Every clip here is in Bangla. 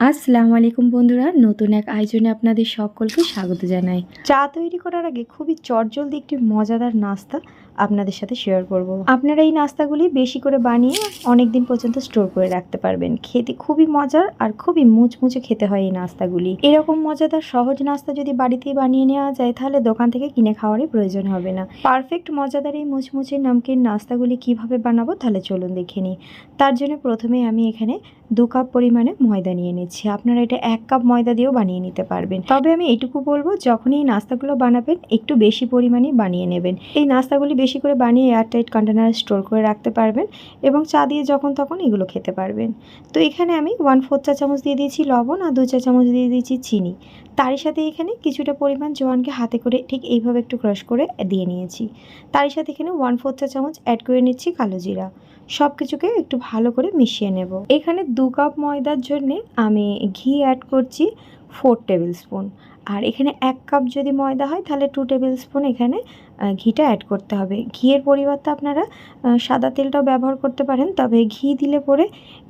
আসসালামু আলাইকুম বন্ধুরা, নতুন এক আয়োজনে আপনাদের সকলকে স্বাগত জানাই। চা তৈরি করার আগে খুবই চটজলদি একটি মজাদার নাস্তা আপনাদের সাথে শেয়ার করব। আপনারা এই নাস্তাগুলি বেশি করে বানিয়ে অনেক দিন পর্যন্ত স্টোর করে রাখতে পারবেন। খেতে খুবই মজার আর খুবই মুচমুচে খেতে হয় এই নাস্তাগুলি। এরকম মজাদার সহজ নাস্তা যদি বাড়িতেই বানিয়ে নেওয়া যায়, তাহলে দোকান থেকে কিনে খাওয়ারই প্রয়োজন হবে না। পারফেক্ট মজাদার এই মুচমুচে নামকিন নাস্তাগুলি কীভাবে বানাবো, তাহলে চলুন দেখে নিই। তার জন্য প্রথমে আমি এখানে দু কাপ পরিমাণে ময়দা নিয়ে নিচ্ছি। আপনারা এটা এক কাপ ময়দা দিয়েও বানিয়ে নিতে পারবেন। তবে আমি এইটুকু বলব, যখনই এই নাস্তাগুলো বানাবেন, একটু বেশি পরিমাণে বানিয়ে নেবেন। এই নাস্তাগুলি বেশি করে বানিয়ে এয়ারটাইট কন্টেনারে স্টোর করে রাখতে পারবেন এবং চা দিয়ে যখন তখন এগুলো খেতে পারবেন। তো এখানে আমি ওয়ান ফোর চা চামচ দিয়ে দিয়েছি লবণ আর দু চা চামচ দিয়ে দিয়েছি চিনি। তারই সাথে এখানে কিছুটা পরিমাণ জোয়ানকে হাতে করে ঠিক এইভাবে একটু ক্রাশ করে দিয়ে নিয়েছি। তারই সাথে এখানে ওয়ান ফোর চা চামচ অ্যাড করে নিচ্ছি কালো জিরা। সব কিছুকে একটু ভালো করে মিশিয়ে নেব। এখানে দু কাপ ময়দার জন্য আমি ঘি অ্যাড করছি ফোর টেবিল স্পুন আর এখানে এক কাপ যদি ময়দা হয়, তাহলে টু টেবিল স্পুন এখানে ঘিটা অ্যাড করতে হবে। ঘিয়ের পরিবর্তে আপনারা সাদা তেলটাও ব্যবহার করতে পারেন, তবে ঘি দিলে পরে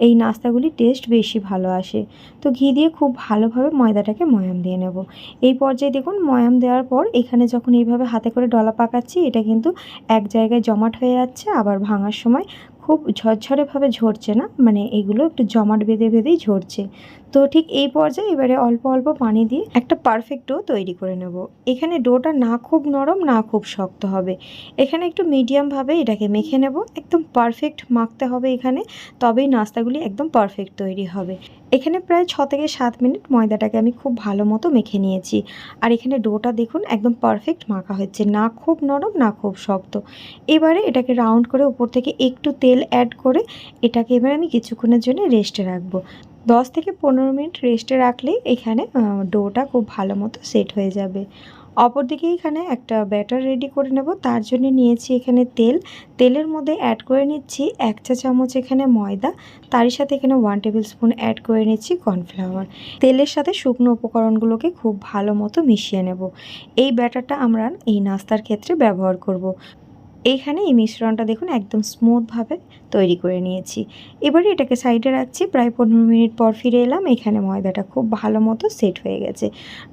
এই নাস্তাগুলি টেস্ট বেশি ভালো আসে। তো ঘি দিয়ে খুব ভালোভাবে ময়দাটাকে ময়াম দিয়ে নেব। এই পর্যায়ে দেখুন, ময়াম দেওয়ার পর এখানে যখন এইভাবে হাতে করে ডলা পাকাচ্ছি, এটা কিন্তু এক জায়গায় জমাট হয়ে যাচ্ছে, আবার ভাঙার সময় খুব ঝরঝরেভাবে ঝরছে না? মানে এগুলো একটু জমাট বেঁধে বেঁধেই ঝরছে। তো ঠিক এই পর্যায়ে এবারে অল্প অল্প পানি দিয়ে একটা পারফেক্ট ডো তৈরি করে নেব। এখানে ডোটা না খুব নরম, না খুব শক্ত হবে। এখানে একটু মিডিয়ামভাবে এটাকে মেখে নেব। একদম পারফেক্ট মাখতে হবে এখানে, তবেই নাস্তাগুলি একদম পারফেক্ট তৈরি হবে। এখানে প্রায় ছ থেকে সাত মিনিট ময়দাটাকে আমি খুব ভালো মতো মেখে নিয়েছি। আর এখানে ডোটা দেখুন একদম পারফেক্ট মাখা হচ্ছে, না খুব নরম, না খুব শক্ত। এবারে এটাকে রাউন্ড করে উপর থেকে একটু তেল অ্যাড করে এটাকে এবার আমি কিছুক্ষণের জন্য রেস্টে রাখব। দশ থেকে পনেরো মিনিট রেস্টে রাখলেই এখানে ডোটা খুব ভালো মতো সেট হয়ে যাবে। অপরদিকে এখানে একটা ব্যাটার রেডি করে নেব। তার জন্য নিয়েছি এখানে তেল। তেলের মধ্যে অ্যাড করে নিচ্ছি এক চা চামচ এখানে ময়দা। তারই সাথে এখানে ওয়ান টেবিল স্পুন অ্যাড করে নিচ্ছি কর্নফ্লাওয়ার তেলের সাথে শুকনো উপকরণগুলোকে খুব ভালো মতো মিশিয়ে নেব। এই ব্যাটারটা আমরা এই নাস্তার ক্ষেত্রে ব্যবহার করব। এইখানে এই মিশ্রণটা দেখুন একদম স্মুথভাবে তৈরি করে নিয়েছি। এবারে এটাকে সাইডে রাখছি, প্রায় পনেরো মিনিট পর ফিরে এলাম। এখানে ময়দাটা খুব ভালো মতো সেট হয়ে গেছে।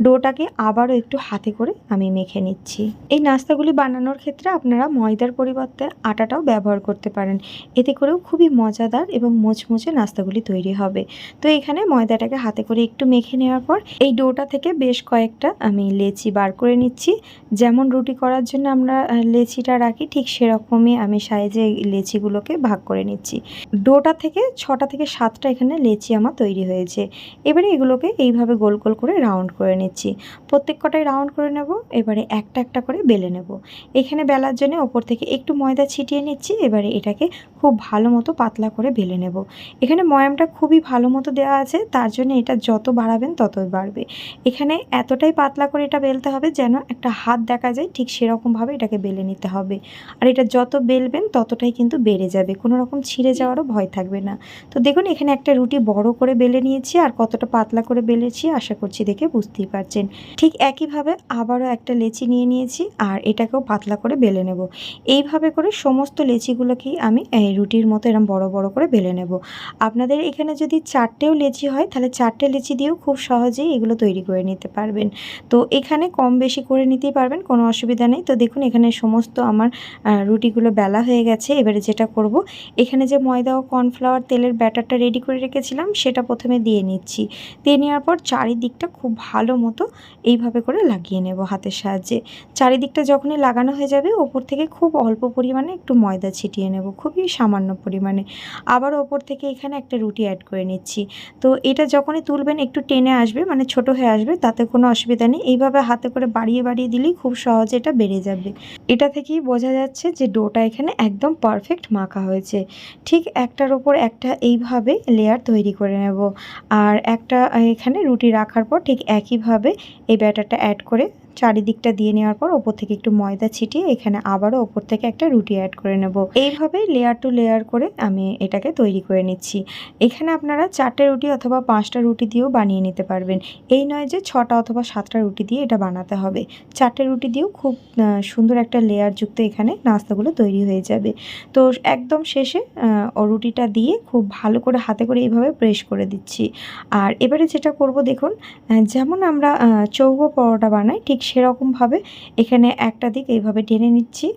ডোটাকে আবারও একটু হাতে করে আমি মেখে নিচ্ছি। এই নাস্তাগুলি বানানোর ক্ষেত্রে আপনারা ময়দার পরিবর্তে আটাটাও ব্যবহার করতে পারেন। এতে করেও খুবই মজাদার এবং মুচমুচে নাস্তাগুলি তৈরি হবে। তো এখানে ময়দাটাকে হাতে করে একটু মেখে নেওয়ার পর এই ডোটা থেকে বেশ কয়েকটা আমি লেচি বার করে নিচ্ছি। যেমন রুটি করার জন্য আমরা লেচিটা রাখি, ঠিক সেরকমই আমি সাইজে লেচিগুলোকে ভাগ করে নিচ্ছি। ডোটা থেকে ছটা থেকে সাতটা এখানে লেচি আমার তৈরি হয়েছে। এবারে এগুলোকে এইভাবে গোল গোল করে রাউন্ড করে নিচ্ছি। প্রত্যেক কটাই রাউন্ড করে নেব, এবারে একটা একটা করে বেলে নেব। এখানে বেলার জন্য ওপর থেকে একটু ময়দা ছিটিয়ে নিচ্ছি, এবারে এটাকে খুব ভালো মতো পাতলা করে বেলে নেব। এখানে ময়ামটা খুবই ভালো মতো দেওয়া আছে, তার জন্য এটা যত বাড়াবেন ততই বাড়বে। এখানে এতটাই পাতলা করে এটা বেলতে হবে যেন একটা হাত দেখা যায়, ঠিক সেরকমভাবে এটাকে বেলে নিতে হবে। আর এটা যত বেলবেন ততটাই কিন্তু বেড়ে যাবে। কোনো রকম ছিঁড়ে যাওয়ারও ভয় থাকবে না। তো দেখুন এখানে একটা রুটি বড় করে বেলে নিয়েছি আর কতটা পাতলা করে বেলেছি আশা করছি দেখে বুঝতেই পারছেন। ঠিক একইভাবে আবারও একটা লেচি নিয়ে নিয়েছি আর এটাকেও পাতলা করে বেলে নেব। এইভাবে করে সমস্ত লেচিগুলোকেই আমি এই রুটির মতো এরকম বড় বড় করে বেলে নেব। আপনাদের এখানে যদি চারটেও লেচি হয় তাহলে চারটে লেচি দিয়েও খুব সহজেই এগুলো তৈরি করে নিতে পারবেন। তো এখানে কম বেশি করে নিতেই পারবেন কোনো অসুবিধা নেই। তো দেখুন এখানে সমস্ত আমার রুটিগুলো বেলা হয়ে গেছে, এবারে যেটা করব, এখানে যে ময়দা ও কর্নফ্লাওয়ার তেলের ব্যাটারটা রেডি করে রেখেছিলাম, সেটা প্রথমে দিয়ে নিচ্ছি। দিয়ে নেওয়ার পর চারিদিকটা খুব ভালো মতো এইভাবে করে লাগিয়ে নেব হাতের সাহায্যে। চারিদিকটা যখনই লাগানো হয়ে যাবে, ওপর থেকে খুব অল্প পরিমাণে একটু ময়দা ছিটিয়ে নেব, খুবই সামান্য পরিমাণে। আবার ওপর থেকে এখানে একটা রুটি অ্যাড করে নিচ্ছি। তো এটা যখনই তুলবেন, একটু টেনে আসবে মানে ছোট হয়ে আসবে, তাতে কোনো অসুবিধা নেই। এইভাবে হাতে করে বাড়িয়ে বাড়িয়ে দিলেই খুব সহজে এটা বেড়ে যাবে। এটা থেকেই বোঝা যাচ্ছে যে ডোটা এখানে একদম পারফেক্ট মাখা হয়েছে। ঠিক একটার ওপর একটা এইভাবে লেয়ার তৈরি করে নেব। আর একটা এখানে রুটি রাখার পর ঠিক একইভাবে এই ব্যাটারটা অ্যাড করে চারিদিকটা দিয়ে নেওয়ার পর ওপর থেকে একটু ময়দা ছিটিয়ে এখানে আবারও ওপর থেকে একটা রুটি অ্যাড করে নেব। এইভাবেই লেয়ার টু লেয়ার করে আমি এটাকে তৈরি করে নিচ্ছি। এখানে আপনারা চারটে রুটি অথবা পাঁচটা রুটি দিয়েও বানিয়ে নিতে পারবেন। এই নয় যে ছটা অথবা সাতটা রুটি দিয়ে এটা বানাতে হবে। চারটে রুটি দিয়েও খুব সুন্দর একটা লেয়ারযুক্ত এখানে নাস্তাগুলো তৈরি হয়ে যাবে। তো একদম শেষে ও রুটিটা দিয়ে খুব ভালো করে হাতে করে এইভাবে প্রেস করে দিচ্ছি। আর এবারে যেটা করব দেখুন যেমন আমরা চৌকো পরোটা বানাই, ঠিক সেরকমভাবে এখানে একটা দিক এইভাবে টেনে নিচ্ছি,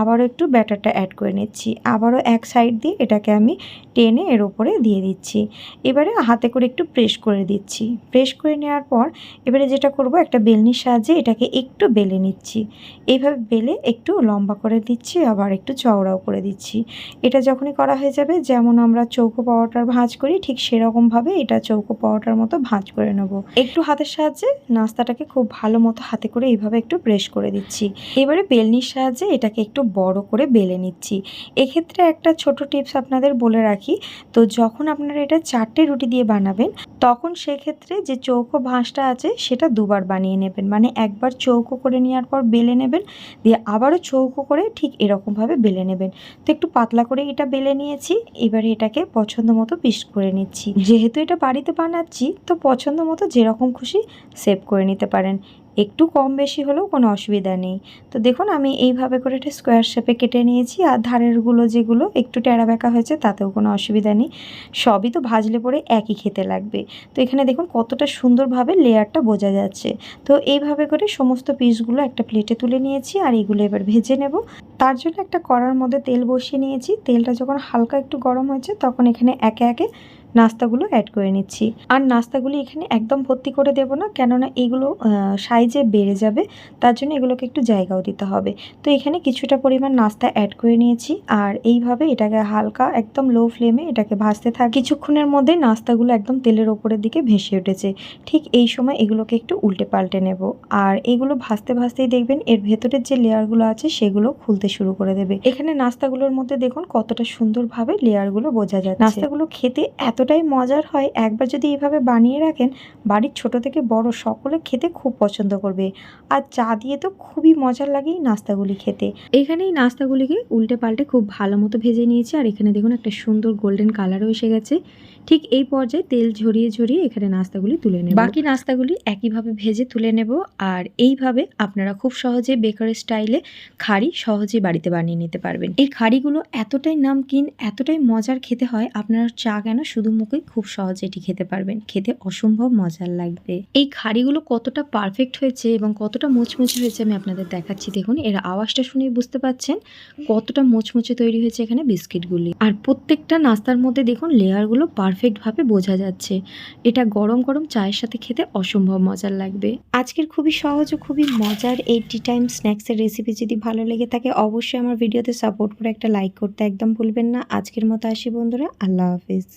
আবারও একটু ব্যাটারটা অ্যাড করে নিচ্ছি, আবারও এক সাইড দিয়ে এটাকে আমি টেনে এর উপরে দিয়ে দিচ্ছি। এবারে হাতে করে একটু প্রেস করে দিচ্ছি। প্রেস করে নেওয়ার পর এবারে যেটা করব একটা বেলনির সাহায্যে এটাকে একটু বেলে নিচ্ছি। এইভাবে বেলে একটু লম্বা করে দিচ্ছি, আবার একটু চওড়াও করে দিচ্ছি। এটা যখনই করা হয়ে যাবে, যেমন আমরা চৌকো পাওয়াটার ভাঁজ করি, ঠিক সেরকমভাবে এটা চৌকো পাওয়াটার মতো ভাঁজ করে নেব। একটু হাতের সাহায্যে নাস্তাটাকে খুব ভালো মতো হাতে করে এইভাবে একটু প্রেস করে দিচ্ছি। এবারে বেলনির সাহায্যে এটাকে একটু বড় করে বেলে নিচ্ছি। এক্ষেত্রে একটা ছোট টিপস আপনাদের বলে রাখি, তো যখন আপনারা এটা চারটে রুটি দিয়ে বানাবেন, তখন সেক্ষেত্রে যে চৌকো ভাঁজটা আছে সেটা দুবার বানিয়ে নেবেন। মানে একবার চৌকো করে নেওয়ার পর বেলে নেবেন, দিয়ে আবারও চৌকো করে ঠিক এরকমভাবে বেলে নেবেন। তো একটু পাতলা করে এটা বেলে নিয়েছি, এবারে এটাকে পছন্দ মতো পিস করে নিচ্ছি। যেহেতু এটা বাড়িতে বানাচ্ছি, তো পছন্দ মতো যেরকম খুশি সেভ করে নিতে পারেন। একটু কম বেশি হলেও কোনো অসুবিধা নেই। তো দেখুন, আমি এইভাবে করে এটা স্কোয়ার শেপে কেটে নিয়েছি আর ধারেরগুলো যেগুলো একটু টেরা বেঁকা হয়েছে তাতেও কোনো অসুবিধা নেই। সবই তো ভাজলে পরে একই খেতে লাগবে। তো এখানে দেখুন কতটা সুন্দরভাবে লেয়ারটা বোঝা যাচ্ছে। তো এইভাবে করে সমস্ত পিসগুলো একটা প্লেটে তুলে নিয়েছি আর এগুলো এবার ভেজে নেব। তার জন্য একটা কড়ার মধ্যে তেল বসিয়ে নিয়েছি। তেলটা যখন হালকা একটু গরম হয়েছে তখন এখানে একে একে নাস্তাগুলো অ্যাড করে নিচ্ছি। আর নাস্তাগুলি এখানে একদম ভর্তি করে দেবো না, কেননা এগুলো সাইজে বেড়ে যাবে, তার জন্য এগুলোকে একটু জায়গাও দিতে হবে। তো এখানে কিছুটা পরিমাণ নাস্তা অ্যাড করে নিয়েছি, আর এইভাবে এটাকে হালকা একদম লো ফ্লেমে এটাকে ভাজতে থাক কিছুক্ষণের মধ্যে নাস্তাগুলো একদম তেলের ওপরের দিকে ভেসে উঠেছে। ঠিক এই সময় এগুলোকে একটু উল্টে পাল্টে নেব। আর এগুলো ভাজতে ভাজতেই দেখবেন এর ভেতরের যে লেয়ারগুলো আছে, সেগুলো খুলতে শুরু করে দেবে। এখানে নাস্তাগুলোর মধ্যে দেখুন কতটা সুন্দরভাবে লেয়ারগুলো বোঝা যায় নাস্তাগুলো খেতে এতটাই মজার হয়, একবার যদি এভাবে বানিয়ে রাখেন, বাড়ির ছোট থেকে বড় সকলে খেতে খুব পছন্দ করবে। আর চা দিয়ে তো খুবই মজার লাগে এই নাস্তাগুলি খেতে। এখানে এই নাস্তাগুলিকে উল্টে পাল্টে খুব ভালো মতো ভেজে নিয়েছি। আর এখানে দেখুন একটা সুন্দর গোল্ডেন কালারও এসে গেছে। ঠিক এই পর্যায়ে তেল ঝরিয়ে ঝরিয়ে এখানে নাস্তাগুলি তুলে নেব। বাকি নাস্তাগুলি একইভাবে ভেজে তুলে নেব আর এইভাবে আপনারা খুব সহজে বেকার স্টাইলে খাড়ি সহজে বাড়িতে বানিয়ে নিতে পারবেন। এই খাড়িগুলো এতটাই নামকিন, এতটাই মজার খেতে হয়, আপনারা চা কেন শুধু মুখে খুব সহজে এটি খেতে পারবেন। খেতে অসম্ভব মজার লাগবে। এই খাড়িগুলো কতটা পারফেক্ট হয়েছে এবং কতটা মুচমুচে হয়েছে আমি আপনাদের দেখাচ্ছি। দেখুন, এর আওয়াজটা শুনেই বুঝতে পাচ্ছেন কতটা মুচমুচে তৈরি হয়েছে এখানে বিস্কিটগুলি। আর প্রত্যেকটা নাস্তার মধ্যে দেখুন, লেয়ারগুলো পারফেক্টভাবে বোঝা যাচ্ছে। এটা গরম গরম চায়ের সাথে খেতে অসম্ভব মজার লাগবে। আজকের খুবই সহজ ও খুবই মজার এই টি টাইম স্ন্যাক্সের রেসিপি যদি ভালো লেগে থাকে, অবশ্যই আমার ভিডিওতে সাপোর্ট করে একটা লাইক করতে একদম ভুলবেন না। আজকের মতো আসি বন্ধুরা, আল্লাহ হাফিজ।